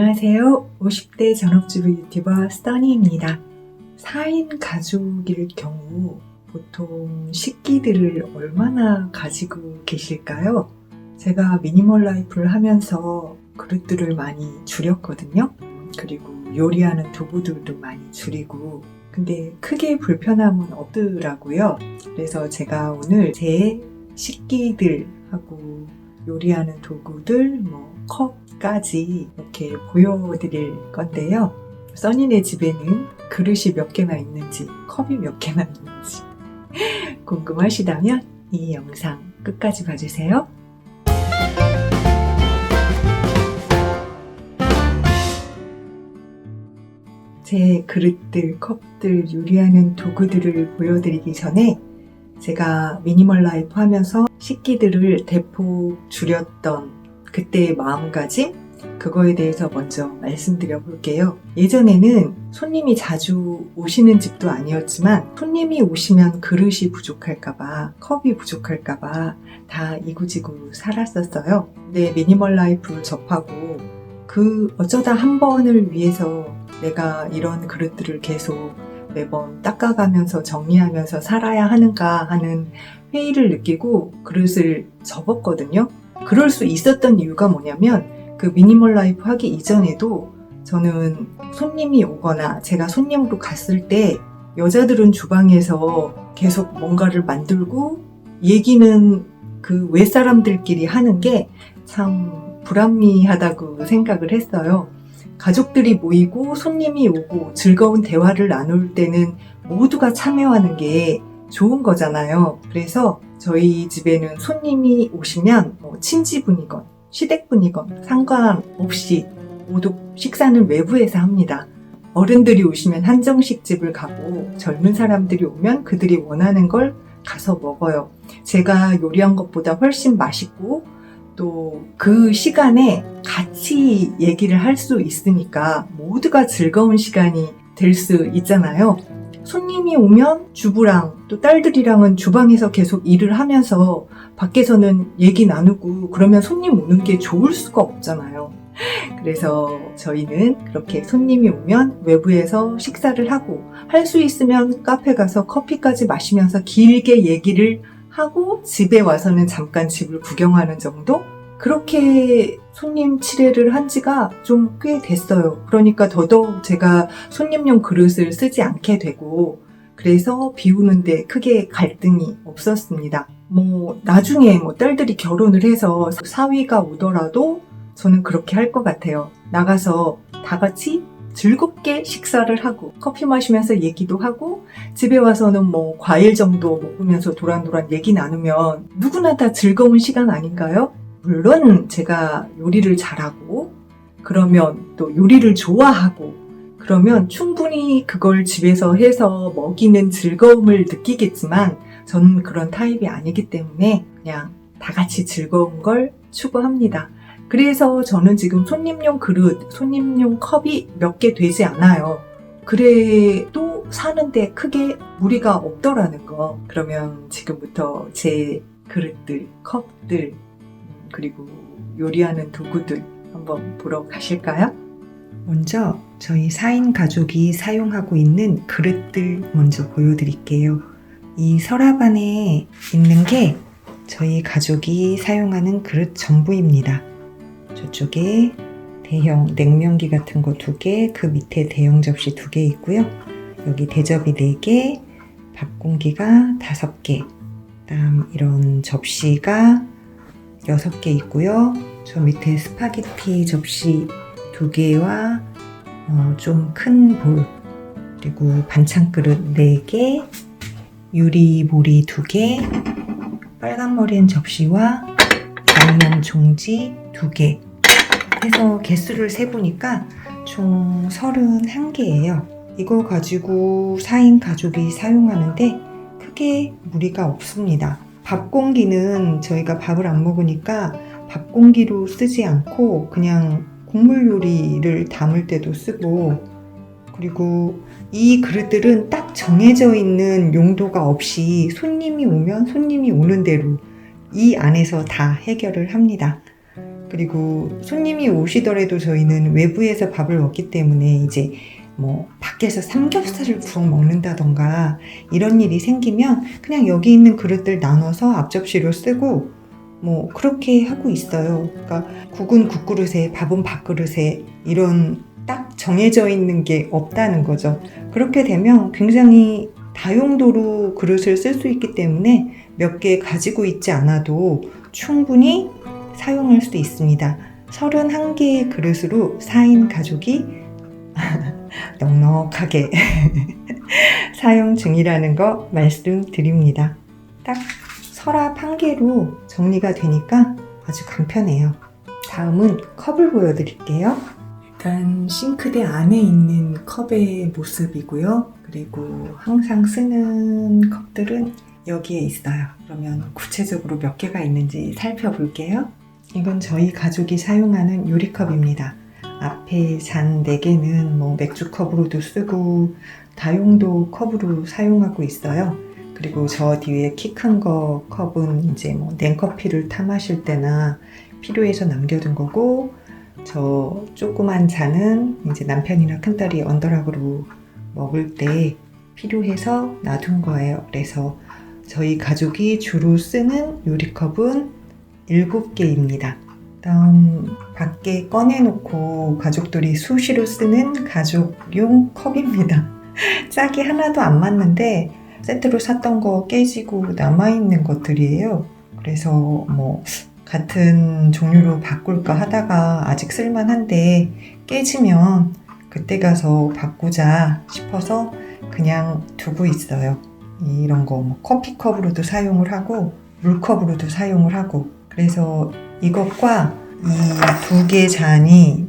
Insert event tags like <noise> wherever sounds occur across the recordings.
안녕하세요. 50대 전업주부 유튜버 써니입니다. 4인 가족일 경우 보통 식기들을 얼마나 가지고 계실까요? 제가 미니멀 라이프를 하면서 그릇들을 많이 줄였거든요. 그리고 요리하는 도구들도 많이 줄이고 근데 크게 불편함은 없더라고요. 그래서 제가 오늘 제 식기들하고 요리하는 도구들, 뭐 컵까지 이렇게 보여드릴 건데요. 써니네 집에는 그릇이 몇 개나 있는지, 컵이 몇 개나 있는지 <laughs> 궁금하시다면 이 영상 끝까지 봐주세요. 제 그릇들, 컵들, 요리하는 도구들을 보여드리기 전에 제가 미니멀 라이프 하면서 식기들을 대폭 줄였던 그때의 마음가짐? 그거에 대해서 먼저 말씀드려 볼게요. 예전에는 손님이 자주 오시는 집도 아니었지만 손님이 오시면 그릇이 부족할까봐, 컵이 부족할까봐 다 이구지구 살았었어요. 근데 미니멀 라이프 접하고 그 어쩌다 한 번을 위해서 내가 이런 그릇들을 계속 매번 닦아가면서 정리하면서 살아야 하는가 하는 회의를 느끼고 그릇을 접었거든요. 그럴 수 있었던 이유가 뭐냐면 그 미니멀 라이프 하기 이전에도 저는 손님이 오거나 제가 손님으로 갔을 때 여자들은 주방에서 계속 뭔가를 만들고 얘기는 그 외 사람들끼리 하는 게 참 불합리하다고 생각을 했어요. 가족들이 모이고 손님이 오고 즐거운 대화를 나눌 때는 모두가 참여하는 게 좋은 거잖아요. 그래서 저희 집에는 손님이 오시면 뭐 친지분이건 시댁분이건 상관없이 모두 식사는 외부에서 합니다. 어른들이 오시면 한정식 집을 가고 젊은 사람들이 오면 그들이 원하는 걸 가서 먹어요. 제가 요리한 것보다 훨씬 맛있고 또 그 시간에 같이 얘기를 할 수 있으니까 모두가 즐거운 시간이 될 수 있잖아요. 손님이 오면 주부랑 또 딸들이랑은 주방에서 계속 일을 하면서 밖에서는 얘기 나누고 그러면 손님 오는 게 좋을 수가 없잖아요. 그래서 저희는 그렇게 손님이 오면 외부에서 식사를 하고 할 수 있으면 카페 가서 커피까지 마시면서 길게 얘기를 하고 집에 와서는 잠깐 집을 구경하는 정도? 그렇게 손님 치레를 한 지가 좀 꽤 됐어요. 그러니까 더더욱 제가 손님용 그릇을 쓰지 않게 되고, 그래서 비우는데 크게 갈등이 없었습니다. 뭐, 나중에 뭐 딸들이 결혼을 해서 사위가 오더라도 저는 그렇게 할 것 같아요. 나가서 다 같이 즐겁게 식사를 하고 커피 마시면서 얘기도 하고 집에 와서는 뭐 과일 정도 먹으면서 도란도란 얘기 나누면 누구나 다 즐거운 시간 아닌가요? 물론 제가 요리를 잘하고 그러면 또 요리를 좋아하고 그러면 충분히 그걸 집에서 해서 먹이는 즐거움을 느끼겠지만 저는 그런 타입이 아니기 때문에 그냥 다 같이 즐거운 걸 추구합니다. 그래서 저는 지금 손님용 그릇, 손님용 컵이 몇 개 되지 않아요. 그래도 사는데 크게 무리가 없더라는 거. 그러면 지금부터 제 그릇들, 컵들, 그리고 요리하는 도구들 한번 보러 가실까요? 먼저 저희 4인 가족이 사용하고 있는 그릇들 먼저 보여드릴게요. 이 서랍 안에 있는 게 저희 가족이 사용하는 그릇 전부입니다. 저쪽에 대형 냉면기 같은 거 두 개, 그 밑에 대형 접시 두 개 있고요. 여기 대접이 네 개, 밥 공기가 다섯 개, 그다음 이런 접시가 6개 있고요. 저 밑에 스파게티 접시 2개와 어, 좀큰 볼, 그리고 반찬 그릇 4개, 유리보리 2개, 빨간 머리엔 접시와 양면 종지 2개 해서 개수를 세보니까 총 31개예요. 이거 가지고 4인 가족이 사용하는데 크게 무리가 없습니다. 밥 공기는 저희가 밥을 안 먹으니까 밥 공기로 쓰지 않고 그냥 국물 요리를 담을 때도 쓰고 그리고 이 그릇들은 딱 정해져 있는 용도가 없이 손님이 오면 손님이 오는 대로 이 안에서 다 해결을 합니다. 그리고 손님이 오시더라도 저희는 외부에서 밥을 먹기 때문에 이제 뭐 밖에서 삼겹살을 구워 먹는다던가 이런 일이 생기면 그냥 여기 있는 그릇들 나눠서 앞접시로 쓰고 뭐 그렇게 하고 있어요. 그러니까 국은 국그릇에 밥은 밥그릇에 이런 딱 정해져 있는 게 없다는 거죠. 그렇게 되면 굉장히 다용도로 그릇을 쓸 수 있기 때문에 몇 개 가지고 있지 않아도 충분히 사용할 수 있습니다. 31개의 그릇으로 4인 가족이 <laughs> 넉넉하게 <laughs> 사용 중이라는 거 말씀드립니다. 딱 서랍 한 개로 정리가 되니까 아주 간편해요. 다음은 컵을 보여드릴게요. 일단 싱크대 안에 있는 컵의 모습이고요. 그리고 항상 쓰는 컵들은 여기에 있어요. 그러면 구체적으로 몇 개가 있는지 살펴볼게요. 이건 저희 가족이 사용하는 유리컵입니다. 앞에 잔 4개는 뭐 맥주컵으로도 쓰고 다용도 컵으로 사용하고 있어요. 그리고 저 뒤에 키 큰 거 컵은 이제 뭐 냉커피를 타 마실 때나 필요해서 남겨둔 거고 저 조그만 잔은 이제 남편이나 큰딸이 언더락으로 먹을 때 필요해서 놔둔 거예요. 그래서 저희 가족이 주로 쓰는 유리컵은 7개입니다. 다음 밖에 꺼내놓고 가족들이 수시로 쓰는 가족용 컵입니다. <laughs> 짝이 하나도 안 맞는데 세트로 샀던 거 깨지고 남아있는 것들이에요. 그래서 뭐 같은 종류로 바꿀까 하다가 아직 쓸만한데 깨지면 그때 가서 바꾸자 싶어서 그냥 두고 있어요. 이런 거 뭐 커피컵으로도 사용을 하고 물컵으로도 사용을 하고 그래서 이것과 이 두 개 잔이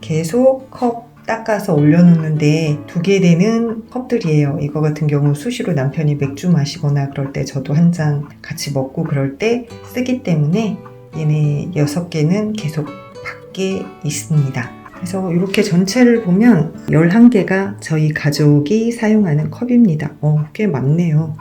계속 컵 닦아서 올려놓는데 두 개 되는 컵들이에요. 이거 같은 경우 수시로 남편이 맥주 마시거나 그럴 때 저도 한 잔 같이 먹고 그럴 때 쓰기 때문에 얘네 여섯 개는 계속 밖에 있습니다. 그래서 이렇게 전체를 보면 11개가 저희 가족이 사용하는 컵입니다. 어, 꽤 많네요.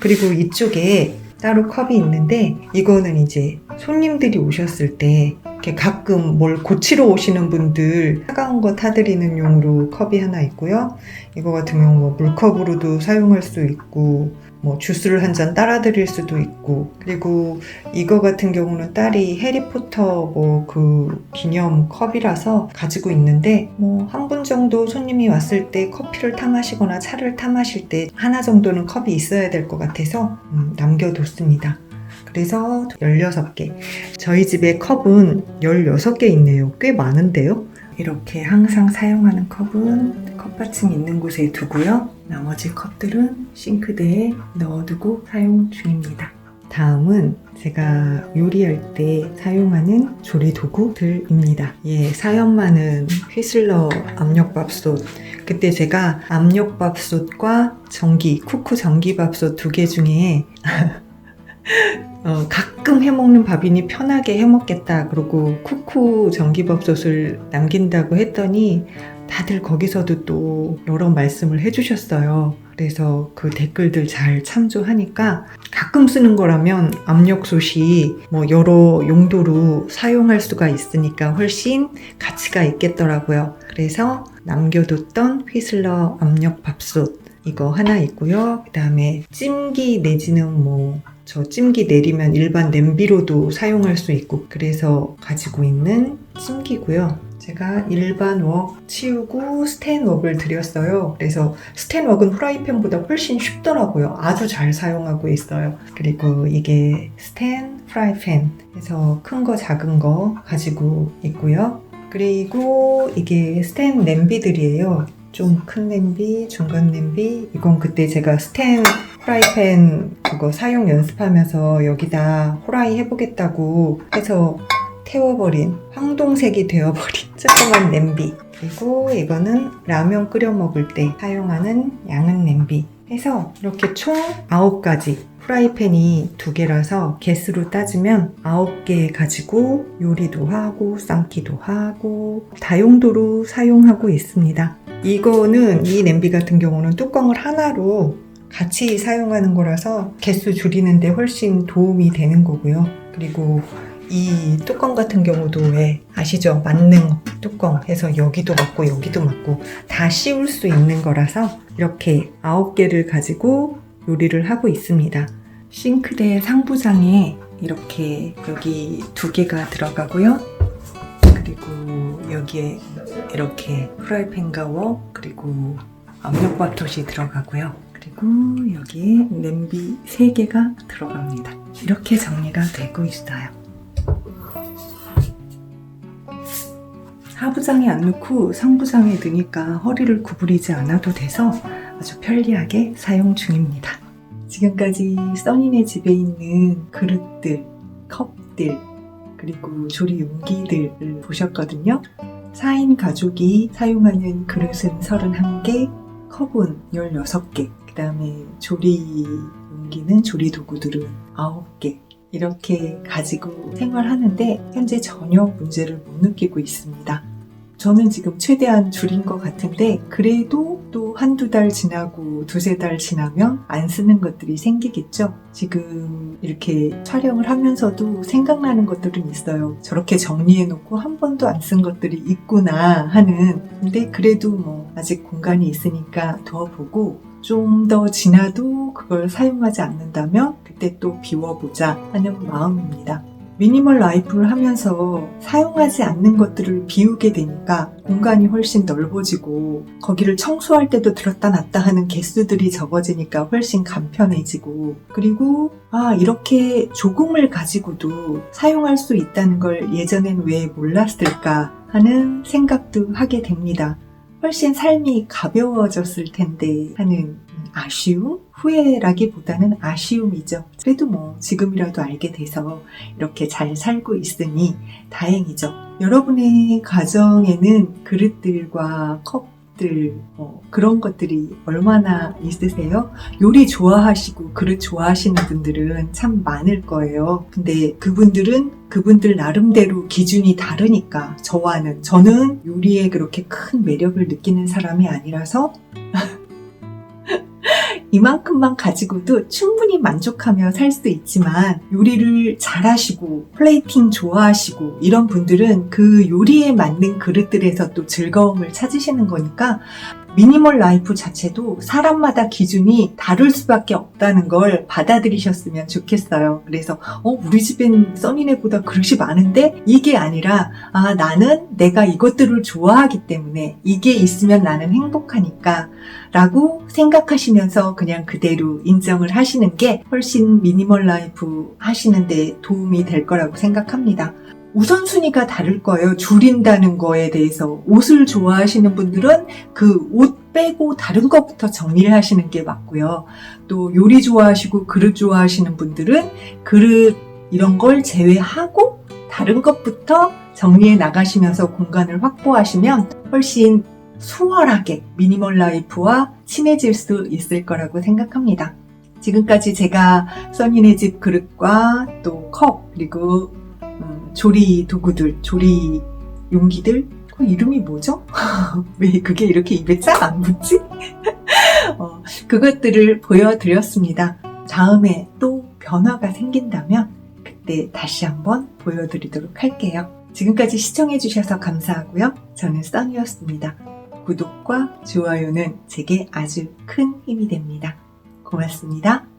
그리고 이쪽에 따로 컵이 있는데 이거는 이제 손님들이 오셨을 때 이렇게 가끔 뭘 고치러 오시는 분들 차가운 거 타드리는 용으로 컵이 하나 있고요. 이거 같은 경우 뭐 물컵으로도 사용할 수 있고 뭐 주스를 한 잔 따라 드릴 수도 있고 그리고 이거 같은 경우는 딸이 해리포터 뭐 그 기념 컵이라서 가지고 있는데 뭐 한 분 정도 손님이 왔을 때 커피를 타 마시거나 차를 타 마실 때 하나 정도는 컵이 있어야 될 것 같아서 음, 남겨뒀습니다. 그래서 16개. 저희 집에 컵은 16개 있네요. 꽤 많은데요? 이렇게 항상 사용하는 컵은 컵받침 있는 곳에 두고요. 나머지 컵들은 싱크대에 넣어두고 사용 중입니다. 다음은 제가 요리할 때 사용하는 조리 도구들입니다. 예, 사연 많은 휘슬러 압력밥솥. 그때 제가 압력밥솥과 전기, 쿠쿠 전기밥솥 두 개 중에 <laughs> 어, 가끔 해먹는 밥이니 편하게 해먹겠다. 그러고 쿠쿠 전기밥솥을 남긴다고 했더니 다들 거기서도 또 여러 말씀을 해주셨어요. 그래서 그 댓글들 잘 참조하니까 가끔 쓰는 거라면 압력솥이 뭐 여러 용도로 사용할 수가 있으니까 훨씬 가치가 있겠더라고요. 그래서 남겨뒀던 휘슬러 압력밥솥 이거 하나 있고요. 그 다음에 찜기 내지는 뭐 저 찜기 내리면 일반 냄비로도 사용할 수 있고 그래서 가지고 있는 찜기고요. 제가 일반 웍 치우고 스텐 웍을 드렸어요. 그래서 스텐 웍은 프라이팬보다 훨씬 쉽더라고요. 아주 잘 사용하고 있어요. 그리고 이게 스텐 프라이팬. 그래서 큰 거 작은 거 가지고 있고요. 그리고 이게 스텐 냄비들이에요. 좀 큰 냄비, 중간 냄비. 이건 그때 제가 스텐 프라이팬 그거 사용 연습하면서 여기다 호라이 해보겠다고 해서 태워버린 황동색이 되어버린 <laughs> 조그만 냄비. 그리고 이거는 라면 끓여 먹을 때 사용하는 양은 냄비. 해서 이렇게 총 9가지 프라이팬이 두 개라서 개수로 따지면 9개 가지고 요리도 하고 삶기도 하고 다용도로 사용하고 있습니다. 이거는 이 냄비 같은 경우는 뚜껑을 하나로 같이 사용하는 거라서 개수 줄이는데 훨씬 도움이 되는 거고요. 그리고 이 뚜껑 같은 경우도 왜 아시죠? 만능 뚜껑 해서 여기도 맞고 여기도 맞고 다 씌울 수 있는 거라서 이렇게 아홉 개를 가지고 요리를 하고 있습니다. 싱크대 상부장에 이렇게 여기 두 개가 들어가고요. 그리고 여기에 이렇게 프라이팬 가워 그리고 압력밥솥이 들어가고요. 그리고 여기에 냄비 3개가 들어갑니다. 이렇게 정리가 되고 있어요. 하부장에 안 넣고 상부장에 넣으니까 허리를 구부리지 않아도 돼서 아주 편리하게 사용 중입니다. 지금까지 써니네 집에 있는 그릇들, 컵들, 그리고 조리 용기들을 보셨거든요. 4인 가족이 사용하는 그릇은 31개, 컵은 16개, 그 다음에 조리 용기는 조리 도구들은 9개. 이렇게 가지고 생활하는데 현재 전혀 문제를 못 느끼고 있습니다. 저는 지금 최대한 줄인 것 같은데 그래도 또 한두 달 지나고 두세 달 지나면 안 쓰는 것들이 생기겠죠. 지금 이렇게 촬영을 하면서도 생각나는 것들은 있어요. 저렇게 정리해 놓고 한 번도 안 쓴 것들이 있구나 하는. 근데 그래도 뭐 아직 공간이 있으니까 둬보고 좀 더 지나도 그걸 사용하지 않는다면 그때 또 비워보자 하는 마음입니다. 미니멀 라이프를 하면서 사용하지 않는 것들을 비우게 되니까 공간이 훨씬 넓어지고 거기를 청소할 때도 들었다 놨다 하는 개수들이 적어지니까 훨씬 간편해지고 그리고 아 이렇게 조금을 가지고도 사용할 수 있다는 걸 예전엔 왜 몰랐을까 하는 생각도 하게 됩니다. 훨씬 삶이 가벼워졌을 텐데 하는 아쉬움? 후회라기보다는 아쉬움이죠. 그래도 뭐 지금이라도 알게 돼서 이렇게 잘 살고 있으니 다행이죠. 여러분의 가정에는 그릇들과 컵들 뭐 그런 것들이 얼마나 있으세요? 요리 좋아하시고 그릇 좋아하시는 분들은 참 많을 거예요. 근데 그분들은 그분들 나름대로 기준이 다르니까 저와는 저는 요리에 그렇게 큰 매력을 느끼는 사람이 아니라서 이만큼만 가지고도 충분히 만족하며 살 수 있지만 요리를 잘하시고 플레이팅 좋아하시고 이런 분들은 그 요리에 맞는 그릇들에서 또 즐거움을 찾으시는 거니까 미니멀 라이프 자체도 사람마다 기준이 다를 수밖에 없다는 걸 받아들이셨으면 좋겠어요. 그래서 어 우리 집엔 써니네보다 그릇이 많은데 이게 아니라 아 나는 내가 이것들을 좋아하기 때문에 이게 있으면 나는 행복하니까 라고 생각하시면서 그냥 그대로 인정을 하시는 게 훨씬 미니멀 라이프 하시는데 도움이 될 거라고 생각합니다. 우선순위가 다를 거예요. 줄인다는 거에 대해서. 옷을 좋아하시는 분들은 그 옷 빼고 다른 것부터 정리를 하시는 게 맞고요. 또 요리 좋아하시고 그릇 좋아하시는 분들은 그릇 이런 걸 제외하고 다른 것부터 정리해 나가시면서 공간을 확보하시면 훨씬 수월하게 미니멀 라이프와 친해질 수 있을 거라고 생각합니다. 지금까지 제가 써니네 집 그릇과 또 컵, 그리고 음, 조리 도구들, 조리 용기들, 그 이름이 뭐죠? <laughs> 왜 그게 이렇게 입에 쫙안 붙지? <laughs> 어, 그것들을 보여드렸습니다. 다음에 또 변화가 생긴다면 그때 다시 한번 보여드리도록 할게요. 지금까지 시청해주셔서 감사하고요. 저는 써니였습니다. 구독과 좋아요는 제게 아주 큰 힘이 됩니다. 고맙습니다.